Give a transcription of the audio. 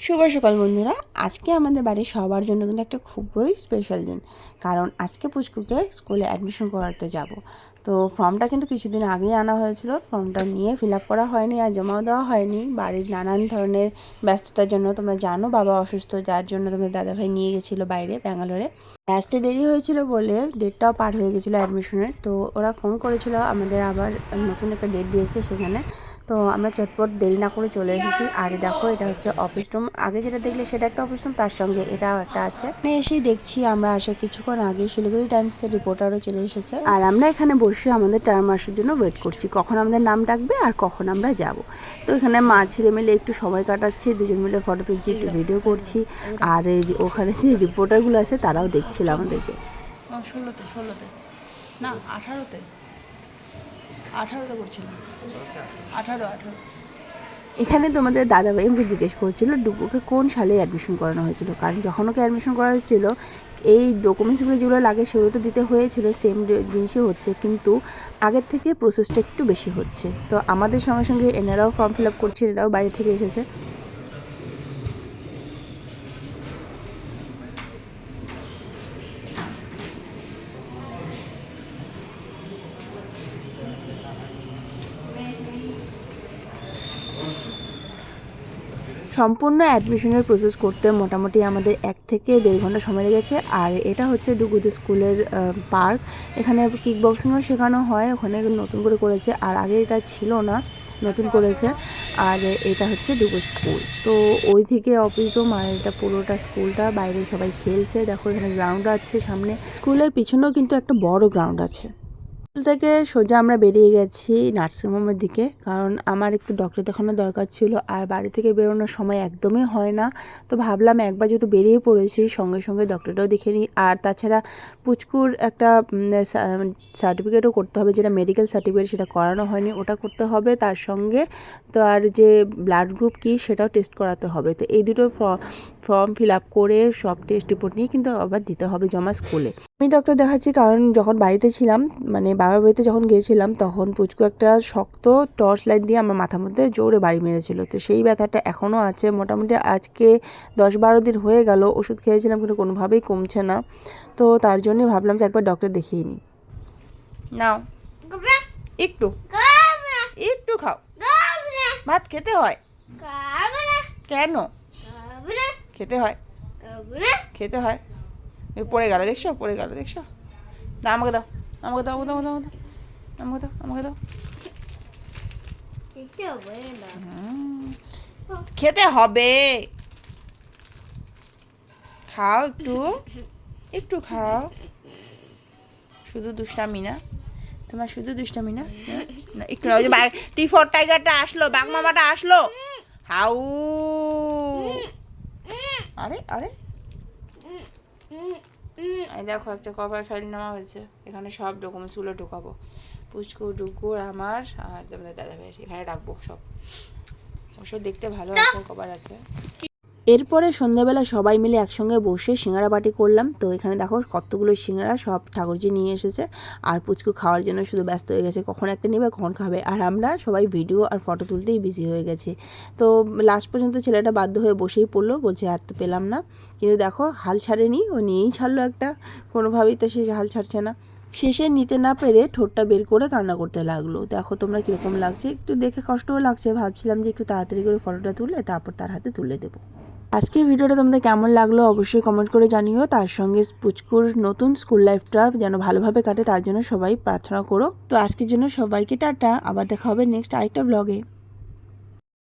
শুভ সকাল বন্ধুরা। আজকে আমাদের বাড়ির সবার জন্য কিন্তু একটা খুবই স্পেশাল দিন। কারণ আজকে পুচকুকে স্কুলে অ্যাডমিশন করাতে যাব। তো ফর্মটা কিন্তু কিছুদিন আগেই আনা হয়েছিল। ফর্মটা নিয়ে ফিল আপ করা হয়নি আর জমাও দেওয়া হয়নি। বাড়ির নানান ধরনের ব্যস্ততার জন্য তোমরা জানো, বাবা অসুস্থ, যার জন্য তোমার দাদাভাই নিয়ে গেছিল বাইরে, ব্যাঙ্গালোরে। আসতে দেরি হয়েছিল বলে ডেটটাও পার হয়ে গেছিল অ্যাডমিশনের। তো ওরা ফোন করেছিল, আমাদের আবার নতুন একটা ডেট দিয়েছে সেখানে। তো আমরা চটপট দেরি না করে চলে এসেছি। আর দেখো, এটা হচ্ছে অফিস রুম। আগে যেটা দেখলে সেটা একটা অফিস রুম, তার সঙ্গে এটাও একটা আছে। এসেই দেখছি আমরা আসার কিছুক্ষণ আগে শিলিগুড়ি টাইমসের রিপোর্টারও চলে এসেছে। আর আমরা এখানে বসে আমাদের টার্ম আসার জন্য ওয়েট করছি। কখন আমাদের নাম ডাকবে আর কখন আমরা যাব। তো এখানে মা ছেলে মিলে একটু সময় কাটাচ্ছি দুজন মিলে ফটো তুলছি একটু ভিডিও করছি। আর এই ওখানে যে রিপোর্টারগুলো আছে তারাও দেখছিল আমাদেরকে। ষোলোতে ষোলোতে। না আঠারোতে। আঠারোতে করছিলাম। আঠারো আঠারো। এখানে তোমাদের দাদাভাই আমাকে জিজ্ঞেস করছিল ডুবুকে কোন সালে অ্যাডমিশন করানো হয়েছিল? কারণ যখন ওকে অ্যাডমিশন করা হয়েছিল এই ডকুমেন্টসগুলো যেগুলো লাগে সেগুলো তো দিতে হয়েছিল সেম জিনিসই হচ্ছে। কিন্তু আগের থেকে প্রসেসটা একটু বেশি হচ্ছে। তো আমাদের সঙ্গে সঙ্গে এনারাও ফর্ম ফিল আপ করছে, এনারাও বাড়ি থেকে এসেছে। সম্পূর্ণ অ্যাডমিশনের প্রসেস করতে মোটামুটি আমাদের এক থেকে দেড় ঘণ্টা সময় লেগেছে। আর এটা হচ্ছে ডুগুদি স্কুলের পার্ক এখানে কিক বক্সিংও শেখানো হয়, ওখানে নতুন করে করেছে। আর আগে এটা ছিল না, নতুন করেছে। আর এটা হচ্ছে ডুগু স্কুল। তো ওই থেকে অফিস রুম আর এটা পুরোটা স্কুলটা, বাইরে সবাই খেলছে। দেখো এখানে গ্রাউন্ড আছে সামনে। স্কুলের পিছনেও কিন্তু একটা বড় গ্রাউন্ড আছে। থেকে সোজা আমরা বেরিয়ে গেছি নার্সিংহোমের দিকে। কারণ আমার একটু ডক্টর দেখানোর দরকার ছিল আর বাড়ি থেকে বেরোনোর সময় একদমই হয় না। তো ভাবলাম একবার যেহেতু বেরিয়ে পড়েছি, সঙ্গে সঙ্গে ডক্টরটাও দেখে নিই। আর তাছাড়া পুচকুর একটা সার্টিফিকেটও করতে হবে, যেটা মেডিকেল সার্টিফিকেট সেটা করানো হয়নি। ওটা করতে হবে, তার সঙ্গে তো আর যে ব্লাড গ্রুপ কী সেটাও টেস্ট করাতে হবে। তো এই দুটো ফর্ম ফিল আপ করে সব টেস্ট রিপোর্ট নিয়ে কিন্তু আবার দিতে হবে জমা স্কুলে আমি ডক্টর দেখাচ্ছি কারণ যখন বাড়িতে ছিলাম মানে বাবার বাড়িতে যখন গিয়েছিলাম তখন পুচকু একটা শক্ত টর্চ লাইট দিয়ে আমার মাথার মধ্যে জোরে বাড়ি মেরেছিল। তো সেই ব্যথাটা এখনও আছে। মোটামুটি আজকে দশ বারো দিন হয়ে গেল ওষুধ খেয়েছিলাম কিন্তু কোনোভাবেই কমছে না। তো তার জন্যই ভাবলাম যে একবার ডক্টর দেখিয়ে নিই। নাও একটু। একটু খাও। ভাত খেতে হয়? কেন? খেতে হয়? খেতে হয়? পড়ে গেল দেখছ? পড়ে গেল দেখছ? না আমাকে দাও আমাকে দাও আমাকে দাও আমাকে দাও আমাকে দাও খেতে হবে খাও একটু একটু খাও। শুধু দুষ্টামি না তোমার শুধু দুষ্টামি না? একটু না, ওই যে টি ফোর টাইগারটা আসলো বাঘ মামাটা আসলো। হাউ। আরে আরে। এই দেখো একটা কভার ফাইল নেওয়া হয়েছে। এখানে সব ডকুমেন্টসগুলো ঢোকাবো। পুচকু ডুকুর আমার আর তোমাদের দাদা ভাইয়ের এখানে রাখব সব। ওসব দেখতে ভালো আছে কভার আছে। এরপরে সন্ধ্যাবেলা সবাই মিলে একসঙ্গে বসে সিঙ্গারা বাটি করলাম। তো এখানে দেখো কতগুলো সিঙ্গারা সব ঠাকুরজি নিয়ে এসেছে। আর পুচকু খাওয়ার জন্য শুধু ব্যস্ত হয়ে গেছে। কখন একটা নেবে, কখন খাবে। আর আমরা সবাই ভিডিও আর ফটো তুলতেই বিজি হয়ে গেছি। তো লাস্ট পর্যন্ত ছেলেটা বাধ্য হয়ে বসেই পড়ল। বলছে, আর তো পেলাম না। কিন্তু দেখো হাল ছাড়েনি। ও নিয়েই ছাড়লো একটা। কোনোভাবেই তো সে হাল ছাড়ছে না। শেষে নিতে না পেরে ঠোঁটটা বের করে কান্না করতে লাগল। দেখো তোমরা কীরকম লাগছে। একটু দেখে কষ্টও লাগছে। ভাবছিলাম যে একটু তাড়াতাড়ি করে ফটোটা তুলে তারপর তার হাতে তুলে দেবো। আজকের ভিডিওটা তোমাদের কেমন লাগল অবশ্যই কমেন্ট করে জানিও। তার সঙ্গে পুচকুর নতুন স্কুল লাইফটা যেন ভালোভাবে কাটে, তার জন্য সবাই প্রার্থনা করো। তো আজকের জন্য সবাইকে টাটা, আবার দেখা হবে নেক্সট আরেকটা ব্লগে